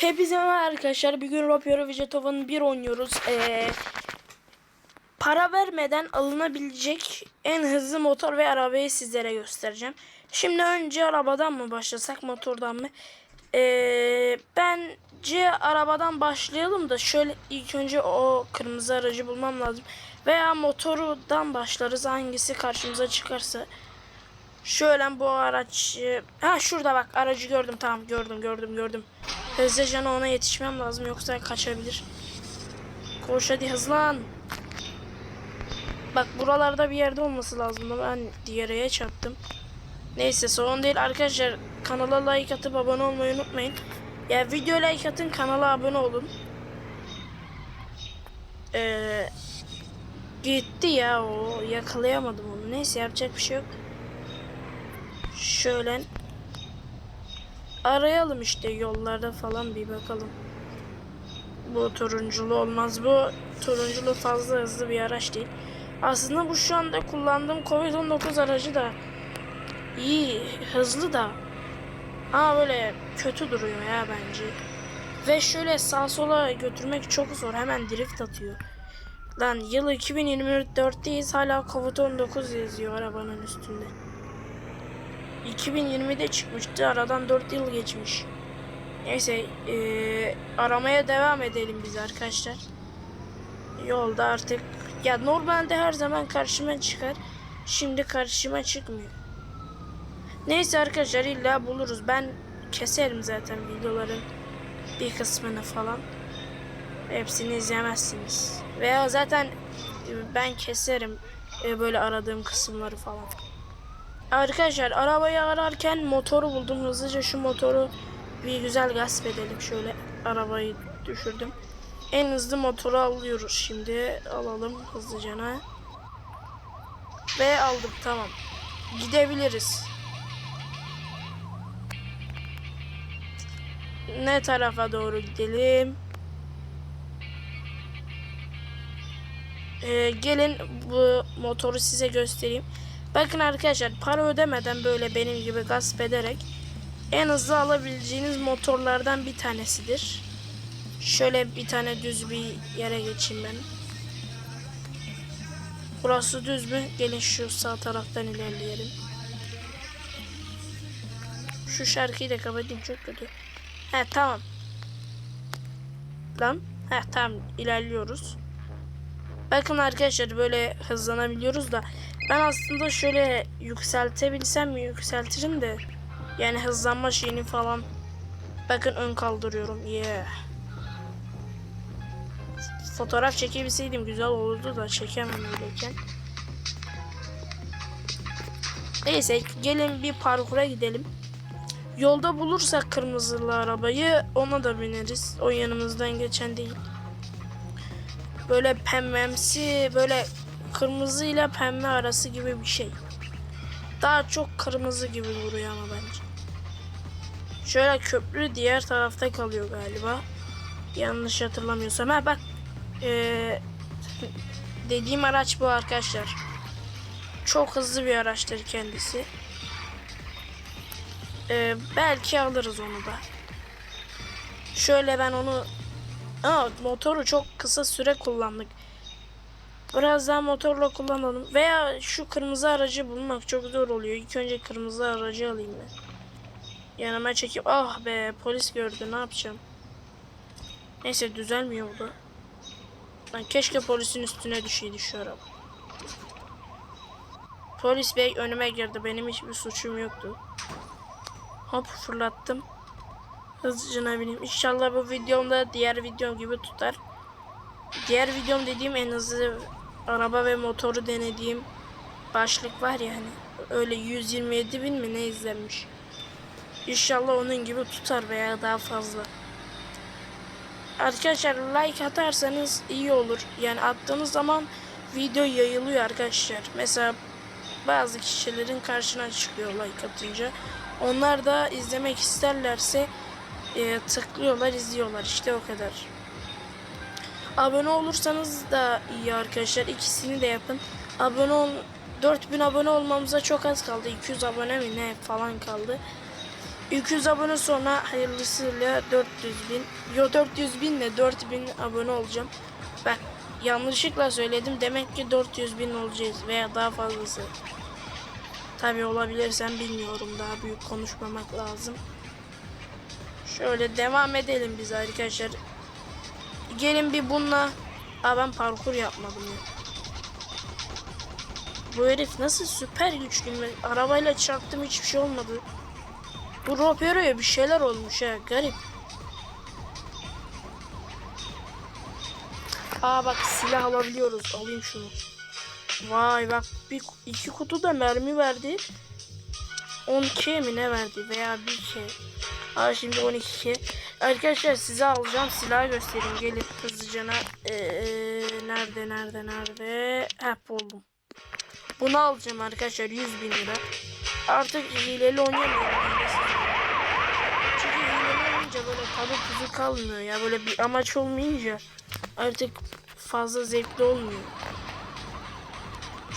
Hepinize merhaba arkadaşlar. Bir gün Ropiero Vegetova'nın bir oynuyoruz. Ee, para vermeden alınabilecek en hızlı motor ve arabayı sizlere göstereceğim. Şimdi önce arabadan mı başlasak motordan mı? Ee, bence arabadan başlayalım da şöyle ilk önce o kırmızı aracı bulmam lazım. Veya motorudan başlarız hangisi karşımıza çıkarsa. Şöyle bu araç... Ha şurada bak aracı gördüm tamam gördüm gördüm gördüm. Hızlıca ona yetişmem lazım yoksa kaçabilir. Koş hadi hızlan. Bak buralarda bir yerde olması lazım ben diğereye çarptım. Neyse sorun değil arkadaşlar. Kanala like atıp abone olmayı unutmayın. Ya video like atın kanala abone olun. Ee, gitti ya o yakalayamadım onu. Neyse yapacak bir şey yok. Şöyle arayalım işte yollarda falan bir bakalım. Bu turunculu olmaz. Bu turunculu fazla hızlı bir araç değil. Aslında bu şu anda kullandığım Covid-19 aracı da iyi, hızlı da ama böyle kötü duruyor ya bence. Ve şöyle sağ sola götürmek çok zor. Hemen drift atıyor. Lan yıl 2024'teyiz hala Covid-19 yazıyor arabanın üstünde. 2020'de çıkmıştı. Aradan 4 yıl geçmiş. Neyse eee, aramaya devam edelim biz arkadaşlar. Yolda artık ya normalde her zaman karşıma çıkar. Şimdi karşıma çıkmıyor. Neyse arkadaşlar illa buluruz. Ben keserim zaten videoların bir kısmını falan. Hepsini izlemezsiniz. Veya zaten e, ben keserim e, böyle aradığım kısımları falan. Arkadaşlar arabayı ararken motoru buldum. Hızlıca şu motoru bir güzel gasp edelim. Şöyle arabayı düşürdüm. En hızlı motoru alıyoruz şimdi. Alalım hızlıca. Ve aldık tamam. Gidebiliriz. Ne tarafa doğru gidelim? Ee, gelin bu motoru size göstereyim. Bakın arkadaşlar para ödemeden böyle benim gibi gasp ederek en hızlı alabileceğiniz motorlardan bir tanesidir. Şöyle bir tane düz bir yere geçeyim ben. Burası düz mü? Gelin şu sağ taraftan ilerleyelim. Şu şarkıyı da kapatayım çok kötü. He tamam. Lan. He tamam ilerliyoruz. Bakın arkadaşlar böyle hızlanabiliyoruz da ben aslında şöyle yükseltebilsem yükseltirim de. Yani hızlanma şeyini falan. Bakın ön kaldırıyorum yeah. Fotoğraf çekebilseydim güzel olurdu da çekemem öyleyken. Neyse gelin bir parkura gidelim. Yolda bulursak kırmızılı arabayı ona da bineriz. O yanımızdan geçen değil. Böyle pembemsi böyle kırmızı ile pembe arası gibi bir şey. Daha çok kırmızı gibi duruyor ama bence. Şöyle köprü diğer tarafta kalıyor galiba. Yanlış hatırlamıyorsam. Ha bak. Ee, dediğim araç bu arkadaşlar. Çok hızlı bir araçtır kendisi. Ee, belki alırız onu da. Şöyle ben onu Aa, motoru çok kısa süre kullandık. Biraz daha motorla kullanalım. Veya şu kırmızı aracı bulmak çok zor oluyor. İlk önce kırmızı aracı alayım ben. Yanıma çekip ah be polis gördü ne yapacağım. Neyse düzelmiyor bu da. Ben keşke polisin üstüne düşeydi şu araba. Polis bey önüme girdi. Benim hiçbir suçum yoktu. Hop fırlattım. Hızlıca bineyim. İnşallah bu videomda diğer videom gibi tutar. Diğer videom dediğim en hızlı araba ve motoru denediğim başlık var ya hani öyle 127 bin mi ne izlenmiş. İnşallah onun gibi tutar veya daha fazla. Arkadaşlar like atarsanız iyi olur. Yani attığınız zaman video yayılıyor arkadaşlar. Mesela bazı kişilerin karşına çıkıyor like atınca. Onlar da izlemek isterlerse e, tıklıyorlar izliyorlar işte o kadar. Abone olursanız da iyi arkadaşlar ikisini de yapın. Abone ol 4000 abone olmamıza çok az kaldı. 200 abone mi ne falan kaldı. 200 abone sonra hayırlısıyla 400 bin. Yo 400 binle 4000 abone olacağım. Bak yanlışlıkla söyledim. Demek ki 400 bin olacağız veya daha fazlası. Tabi olabilirsem bilmiyorum. Daha büyük konuşmamak lazım. Şöyle devam edelim biz arkadaşlar. Gelin bir bununla. Aa ben parkur yapmadım ya. Bu herif nasıl süper güçlü mü? Arabayla çarptım hiçbir şey olmadı. Bu Ropero'ya bir şeyler olmuş ha garip. Aa bak silah alabiliyoruz. Alayım şunu. Vay bak bir iki kutu da mermi verdi. 10k mi ne verdi veya 1k. Aa şimdi 12k. Arkadaşlar size alacağım silahı göstereyim. Gelin hızlıcana. Ee, nerede nerede nerede? Hep buldum. Bunu alacağım arkadaşlar 100 bin lira. Artık hileli oynamıyorum. Çünkü hileli olunca böyle tadı tuzu kalmıyor ya. Böyle bir amaç olmayınca artık fazla zevkli olmuyor.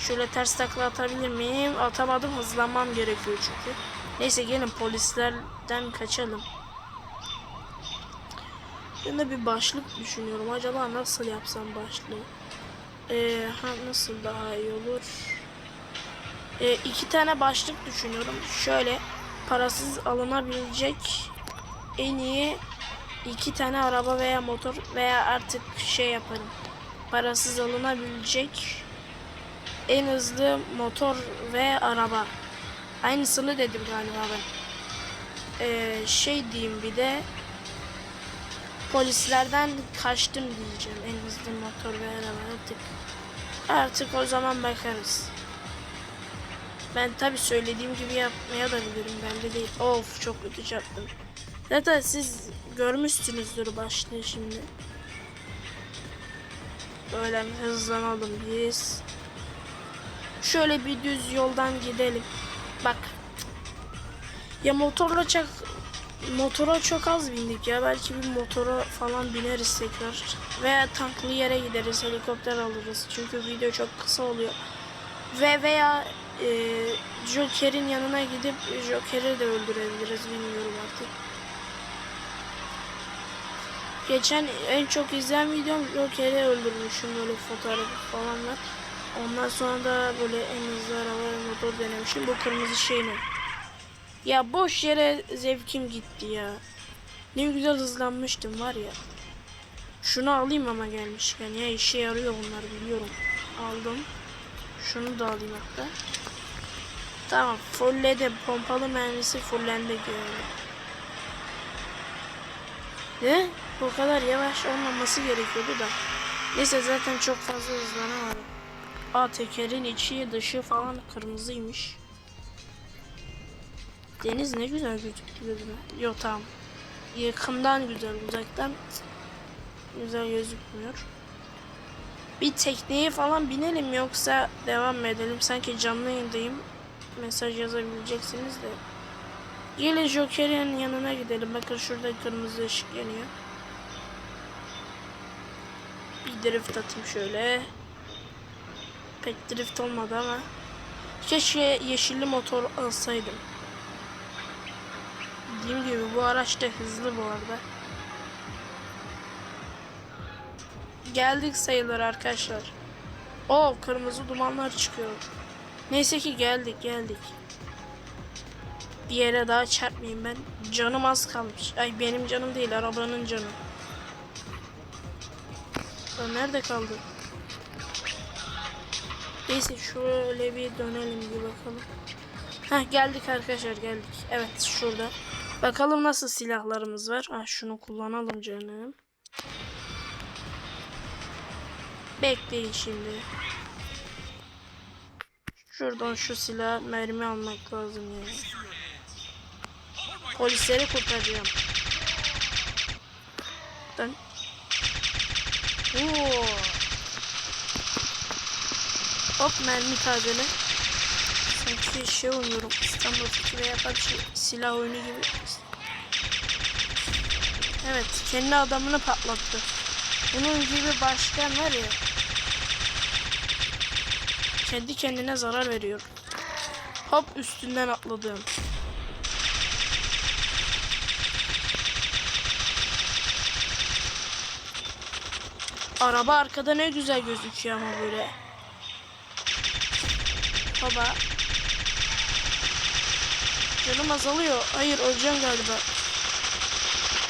Şöyle ters takla atabilir miyim? Atamadım hızlanmam gerekiyor çünkü. Neyse gelin polislerden kaçalım. Ben bir başlık düşünüyorum. Acaba nasıl yapsam başlığı? Ee, ha, nasıl daha iyi olur? Ee, iki tane başlık düşünüyorum. Şöyle parasız alınabilecek en iyi iki tane araba veya motor veya artık şey yaparım. Parasız alınabilecek en hızlı motor ve araba. Aynısını dedim galiba ben. Ee, şey diyeyim bir de polislerden kaçtım diyeceğim. En hızlı motor ve artık. Artık o zaman bakarız. Ben tabi söylediğim gibi yapmaya da bilirim. Bende değil. Of çok kötü çarptım. Zaten siz görmüşsünüzdür başlığı şimdi. Böyle hızlanalım biz. Şöyle bir düz yoldan gidelim. Bak. Ya motorla çok motora çok az bindik ya. Belki bir motora falan bineriz tekrar. Veya tanklı yere gideriz. Helikopter alırız. Çünkü video çok kısa oluyor. Ve veya e, Joker'in yanına gidip Joker'i de öldürebiliriz. Bilmiyorum artık. Geçen en çok izlenen videom Joker'i öldürmüşüm. Böyle fotoğrafı falan var. Ondan sonra da böyle en hızlı araba motor denemişim. Bu kırmızı şey ne? Ya boş yere zevkim gitti ya. Ne güzel hızlanmıştım var ya. Şunu alayım ama gelmişken ya işe yarıyor bunlar biliyorum. Aldım. Şunu da alayım hatta. Tamam fullledim. Pompalı mermisi fullendi diyorum. Ne? Bu kadar yavaş olmaması gerekiyordu da. Neyse zaten çok fazla hızlanamadım. Aa tekerin içi dışı falan kırmızıymış. Deniz ne güzel gözüme. Yok tamam. Yakından güzel uzaktan güzel gözükmüyor. Bir tekneye falan binelim yoksa devam edelim? Sanki canlı yayındayım. Mesaj yazabileceksiniz de. Gelin Joker'in yanına gidelim. Bakın şurada kırmızı ışık yanıyor. Bir drift atayım şöyle. Pek drift olmadı ama. Keşke yeşilli motor alsaydım. Dediğim gibi bu araç da hızlı bu arada. Geldik sayılır arkadaşlar. O kırmızı dumanlar çıkıyor. Neyse ki geldik geldik. Bir yere daha çarpmayayım ben. Canım az kalmış. Ay benim canım değil arabanın canı. Ya nerede kaldı? Neyse şöyle bir dönelim bir bakalım. Heh geldik arkadaşlar geldik. Evet şurada. Bakalım nasıl silahlarımız var. Ah şunu kullanalım canım. Bekleyin şimdi. Şuradan şu silah mermi almak lazım yani. Polisleri kurtaracağım. Dön. Oo. Hop mermi tazele sanki şey oynuyorum İstanbul Fikri veya PUBG silah oyunu gibi. Evet kendi adamını patlattı. Bunun gibi başkan var ya. Kendi kendine zarar veriyor. Hop üstünden atladım. Araba arkada ne güzel gözüküyor ama böyle. Baba. Canım azalıyor. Hayır öleceğim galiba.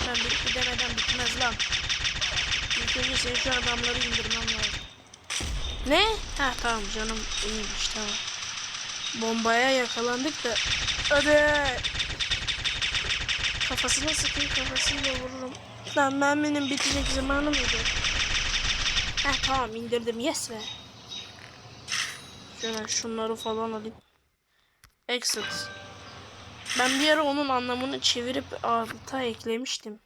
Ben bir gidemeden bitmez lan. İlk önce senin şu adamları indirmem lazım. Ne? Ha tamam canım iyiymiş tamam. Bombaya yakalandık da. Hadi. Kafasına sıkayım kafasıyla vururum. Lan merminin bitecek zamanı mıydı? Heh tamam indirdim yes be. Şöyle şunları falan alayım. Exit. Ben bir ara onun anlamını çevirip alta eklemiştim.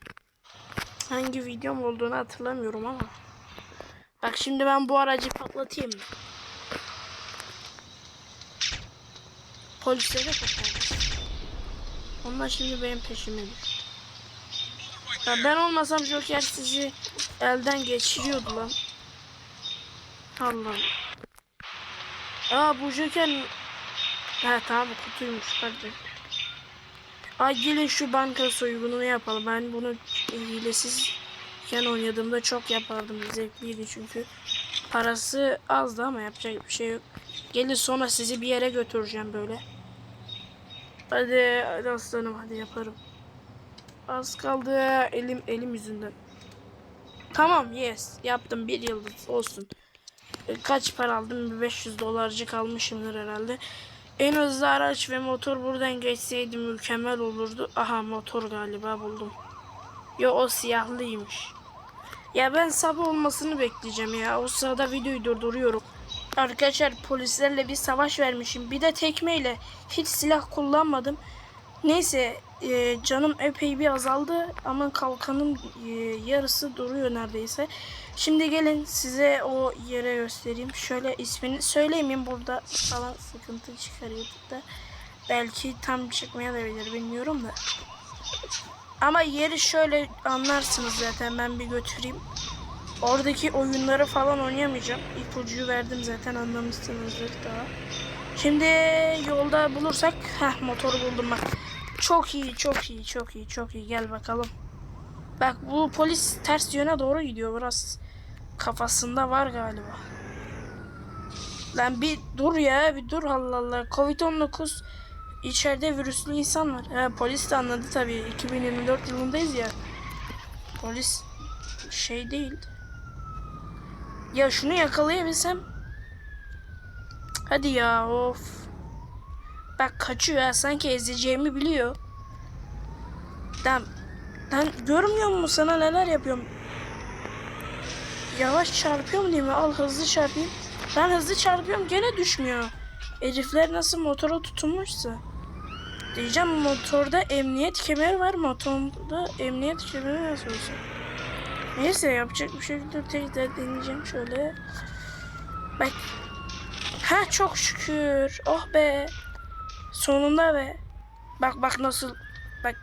Hangi videom olduğunu hatırlamıyorum ama. Bak şimdi ben bu aracı patlatayım? Polislere kurtardım. Onlar şimdi benim peşime. Ya ben olmasam Joker sizi elden geçiriyordu lan. Allah'ım. Aa bu Joker... Ha tamam kutuymuş hadi. Ay gelin şu banka soygununu yapalım. Ben bunu hilesizken oynadığımda çok yapardım. Zevkliydi çünkü. Parası azdı ama yapacak bir şey yok. Gelin sonra sizi bir yere götüreceğim böyle. Hadi, hadi aslanım hadi yaparım. Az kaldı elim elim yüzünden. Tamam yes yaptım bir yıldız olsun. E, Kaç para aldım? Bir 500 dolarcık almışımdır herhalde. En hızlı araç ve motor buradan geçseydi mükemmel olurdu. Aha motor galiba buldum. Yo o siyahlıymış. Ya ben sabah olmasını bekleyeceğim ya. O sırada videoyu durduruyorum. Arkadaşlar polislerle bir savaş vermişim. Bir de tekmeyle hiç silah kullanmadım. Neyse e, canım epey bir azaldı ama kalkanın e, yarısı duruyor neredeyse. Şimdi gelin size o yere göstereyim. Şöyle ismini söyleyeyim burada falan sıkıntı çıkarıyorduk da. Belki tam çıkmaya da bilir bilmiyorum da. Ama yeri şöyle anlarsınız zaten ben bir götüreyim. Oradaki oyunları falan oynayamayacağım. İpucuyu verdim zaten anlamışsınızdır daha. Şimdi yolda bulursak heh motoru buldum bak. Çok iyi, çok iyi, çok iyi, çok iyi. Gel bakalım. Bak bu polis ters yöne doğru gidiyor biraz. Kafasında var galiba. Lan bir dur ya, bir dur Allah Allah. Covid-19 içeride virüslü insan var. Ha, polis de anladı tabii. 2024 yılındayız ya. Polis şey değil. Ya şunu yakalayabilsem. Hadi ya of. Bak kaçıyor ya sanki ezeceğimi biliyor. Lan, lan görmüyor musun sana neler yapıyorum? Yavaş çarpıyorum değil mi? Al hızlı çarpayım. Ben hızlı çarpıyorum gene düşmüyor. Herifler nasıl motora tutunmuşsa. Diyeceğim motorda emniyet kemeri var. Motorda emniyet kemeri nasıl olsa. Neyse yapacak bir şey yok. Tekrar deneyeceğim şöyle. Bak. Ha çok şükür. Oh be. Sonunda be. Bak bak nasıl. Bak.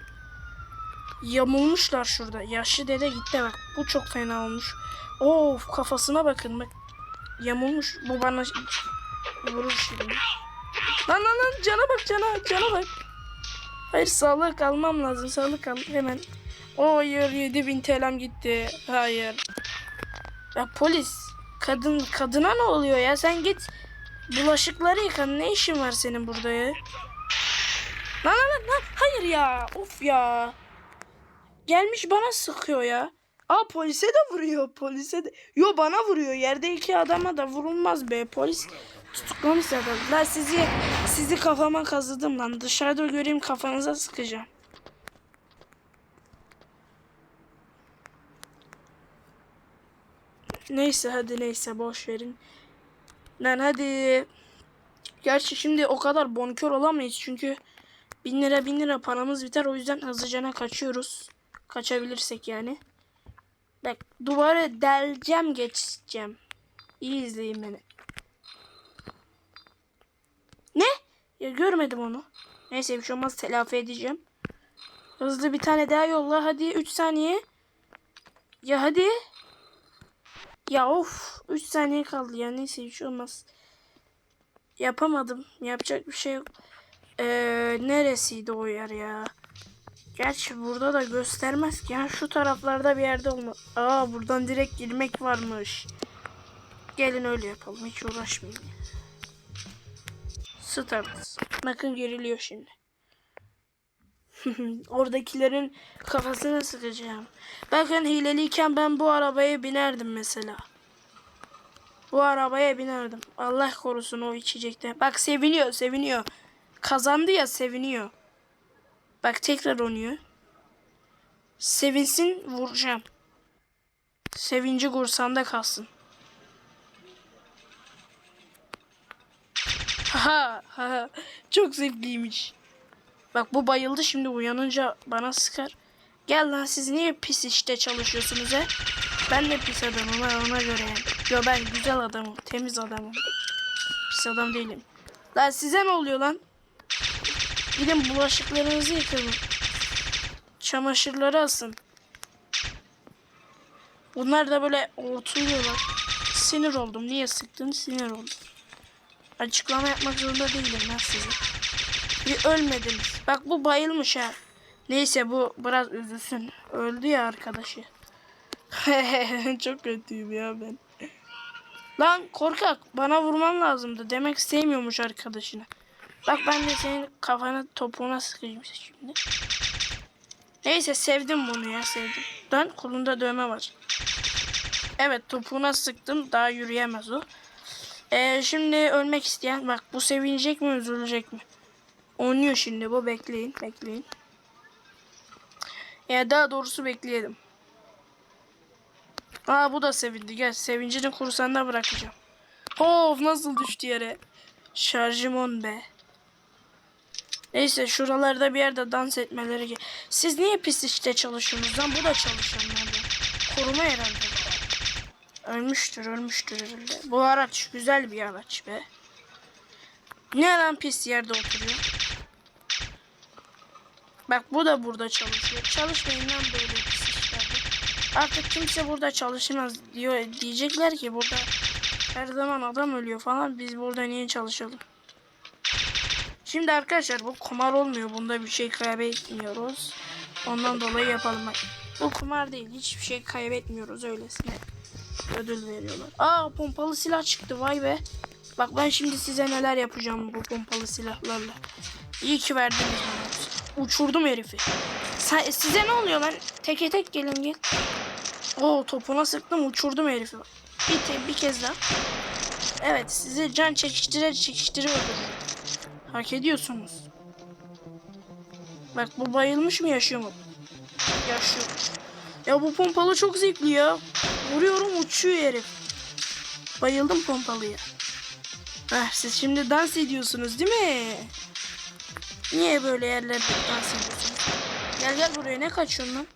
Yamulmuşlar şurada. Yaşlı dede gitti bak. Bu çok fena olmuş. Of kafasına bakın bak. Yamulmuş. Bu bana vurur şimdi. Lan lan lan cana bak cana cana bak. Hayır sağlık almam lazım. Sağlık al hemen. Hayır 7000 TL'm gitti. Hayır. Ya polis. Kadın kadına ne oluyor ya? Sen git bulaşıkları yıka. Ne işin var senin burada ya? Lan lan lan. Hayır ya. Of ya. Gelmiş bana sıkıyor ya. Aa polise de vuruyor. Polise de. Yo bana vuruyor. Yerde iki adama da vurulmaz be. Polis tutuklamış zaten. Lan sizi sizi kafama kazıdım lan. Dışarıda göreyim kafanıza sıkacağım. Neyse hadi neyse boş verin. Lan hadi. Gerçi şimdi o kadar bonkör olamayız çünkü bin lira bin lira paramız biter o yüzden hızlıcana kaçıyoruz. Kaçabilirsek yani. Bak duvarı deleceğim geçeceğim. İyi izleyin beni. Ne? Ya görmedim onu. Neyse bir şey olmaz telafi edeceğim. Hızlı bir tane daha yolla hadi 3 saniye. Ya hadi. Ya of 3 saniye kaldı ya neyse bir şey olmaz. Yapamadım. Yapacak bir şey yok. Ee, neresiydi o yer ya? Gerçi burada da göstermez ki. Ya şu taraflarda bir yerde olma. Aa buradan direkt girmek varmış. Gelin öyle yapalım. Hiç uğraşmayın. Start. Bakın geriliyor şimdi. Oradakilerin kafasını sıkacağım. Bakın hileliyken ben bu arabaya binerdim mesela. Bu arabaya binerdim. Allah korusun o içecekte. Bak seviniyor, seviniyor. Kazandı ya seviniyor. Bak tekrar oynuyor. Sevinsin vuracağım. Sevinci kursanda kalsın. Ha ha çok zevkliymiş. Bak bu bayıldı şimdi uyanınca bana sıkar. Gel lan siz niye pis işte çalışıyorsunuz he? Ben de pis adamım ha ona göre yani. Yo ben güzel adamım, temiz adamım. Pis adam değilim. Lan size ne oluyor lan? Gidin bulaşıklarınızı yıkayın. Çamaşırları asın. Bunlar da böyle oturuyorlar. Sinir oldum. Niye sıktın? Sinir oldum. Açıklama yapmak zorunda değilim ben size. Bir ölmediniz. Bak bu bayılmış ha. Neyse bu biraz üzülsün. Öldü ya arkadaşı. Çok kötüyüm ya ben. Lan korkak bana vurman lazımdı. Demek sevmiyormuş arkadaşını. Bak ben de senin kafana topuğuna sıkayım şimdi. Neyse sevdim bunu ya sevdim. Lan kolunda dövme var. Evet topuğuna sıktım daha yürüyemez o. Ee, şimdi ölmek isteyen bak bu sevinecek mi üzülecek mi? Oynuyor şimdi bu bekleyin bekleyin. Ya daha doğrusu bekleyelim. Aa bu da sevindi gel sevincini kursanda bırakacağım. Of nasıl düştü yere. Şarjım on be. Neyse şuralarda bir yerde dans etmeleri Siz niye pis işte çalışıyorsunuz lan? Bu da çalışanlardan. Koruma herhalde. Ölmüştür, ölmüştür herhalde. Bu araç güzel bir araç be. Ne lan pis yerde oturuyor? Bak bu da burada çalışıyor. Çalışmayın lan böyle pis işlerde. Artık kimse burada çalışmaz diyor diyecekler ki burada her zaman adam ölüyor falan. Biz burada niye çalışalım? Şimdi arkadaşlar bu kumar olmuyor. Bunda bir şey kaybetmiyoruz. Ondan dolayı yapalım. Bu kumar değil. Hiçbir şey kaybetmiyoruz öylesine. Ödül veriyorlar. Aa pompalı silah çıktı vay be. Bak ben şimdi size neler yapacağım bu pompalı silahlarla. İyi ki verdiniz bana. Uçurdum herifi. Sen, size ne oluyor lan? Teke tek gelin gel. Oo topuna sıktım uçurdum herifi. Bir, bir kez daha. Evet sizi can çekiştire çekiştire. Hak ediyorsunuz. Bak bu bayılmış mı yaşıyor mu? Yaşıyor. Ya bu pompalı çok zevkli ya. Vuruyorum uçuyor herif. Bayıldım pompalıya. Heh, siz şimdi dans ediyorsunuz değil mi? Niye böyle yerlerde dans ediyorsunuz? Gel gel buraya ne kaçıyorsun lan?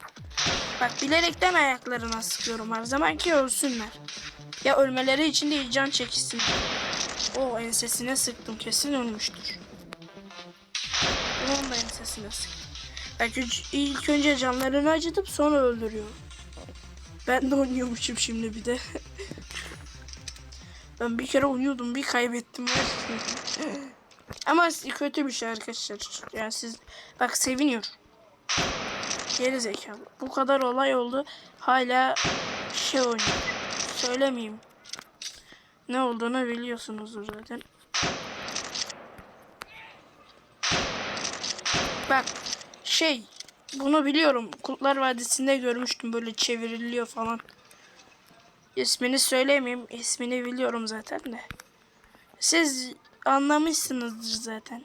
Bak bilerekten ayaklarına sıkıyorum her zaman ki ölsünler. Ya ölmeleri için değil can çekişsin. O ensesine sıktım kesin ölmüştür. Da ensesine sıktım. Belki ilk önce canlarını acıtıp sonra öldürüyor. Ben de oynuyormuşum şimdi bir de. ben bir kere oynuyordum bir kaybettim. Ama kötü bir şey arkadaşlar. Yani siz bak seviniyor. Geri zekalı. Bu kadar olay oldu. Hala şey oynuyor. Söylemeyeyim. Ne olduğunu biliyorsunuzdur zaten. Bak şey bunu biliyorum. Kurtlar Vadisi'nde görmüştüm böyle çevriliyor falan. İsmini söylemeyeyim. İsmini biliyorum zaten de. Siz anlamışsınızdır zaten.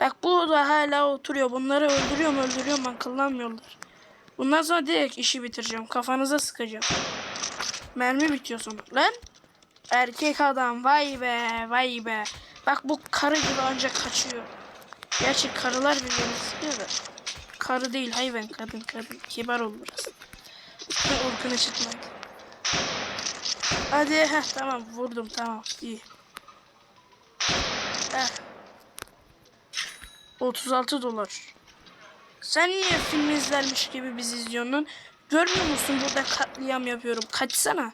Bak bu da hala oturuyor. Bunları öldürüyorum öldürüyorum akıllanmıyorlar. Bundan sonra direkt işi bitireceğim. Kafanıza sıkacağım. Mermi bitiyor sonra. Lan erkek adam vay be vay be. Bak bu karı gibi ancak kaçıyor. Gerçi karılar birbirini sıkıyor da. Karı değil hayvan kadın kadın. Kibar ol biraz. Orkun ışıtmak. Hadi heh, tamam vurdum tamam iyi. Heh. 36 dolar. Sen niye film izlermiş gibi bizi izliyorsun? Görmüyor musun burada katliam yapıyorum. Kaçsana.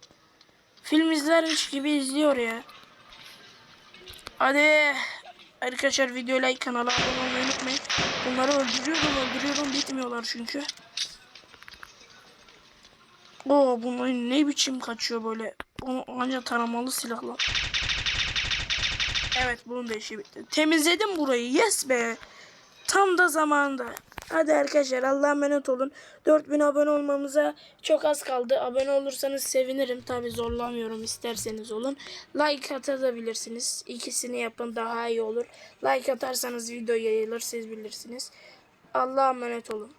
Film izlermiş gibi izliyor ya. Hadi. Arkadaşlar video like kanala abone olmayı unutmayın. Bunları öldürüyorum öldürüyorum bitmiyorlar çünkü. Oo bunlar ne biçim kaçıyor böyle. Onu ancak taramalı silahla. Evet bunun da işi bitti. Temizledim burayı. Yes be. Tam da zamanda. Hadi arkadaşlar Allah'a emanet olun. 4000 abone olmamıza çok az kaldı. Abone olursanız sevinirim. Tabi zorlamıyorum isterseniz olun. Like atabilirsiniz. İkisini yapın daha iyi olur. Like atarsanız video yayılır siz bilirsiniz. Allah'a emanet olun.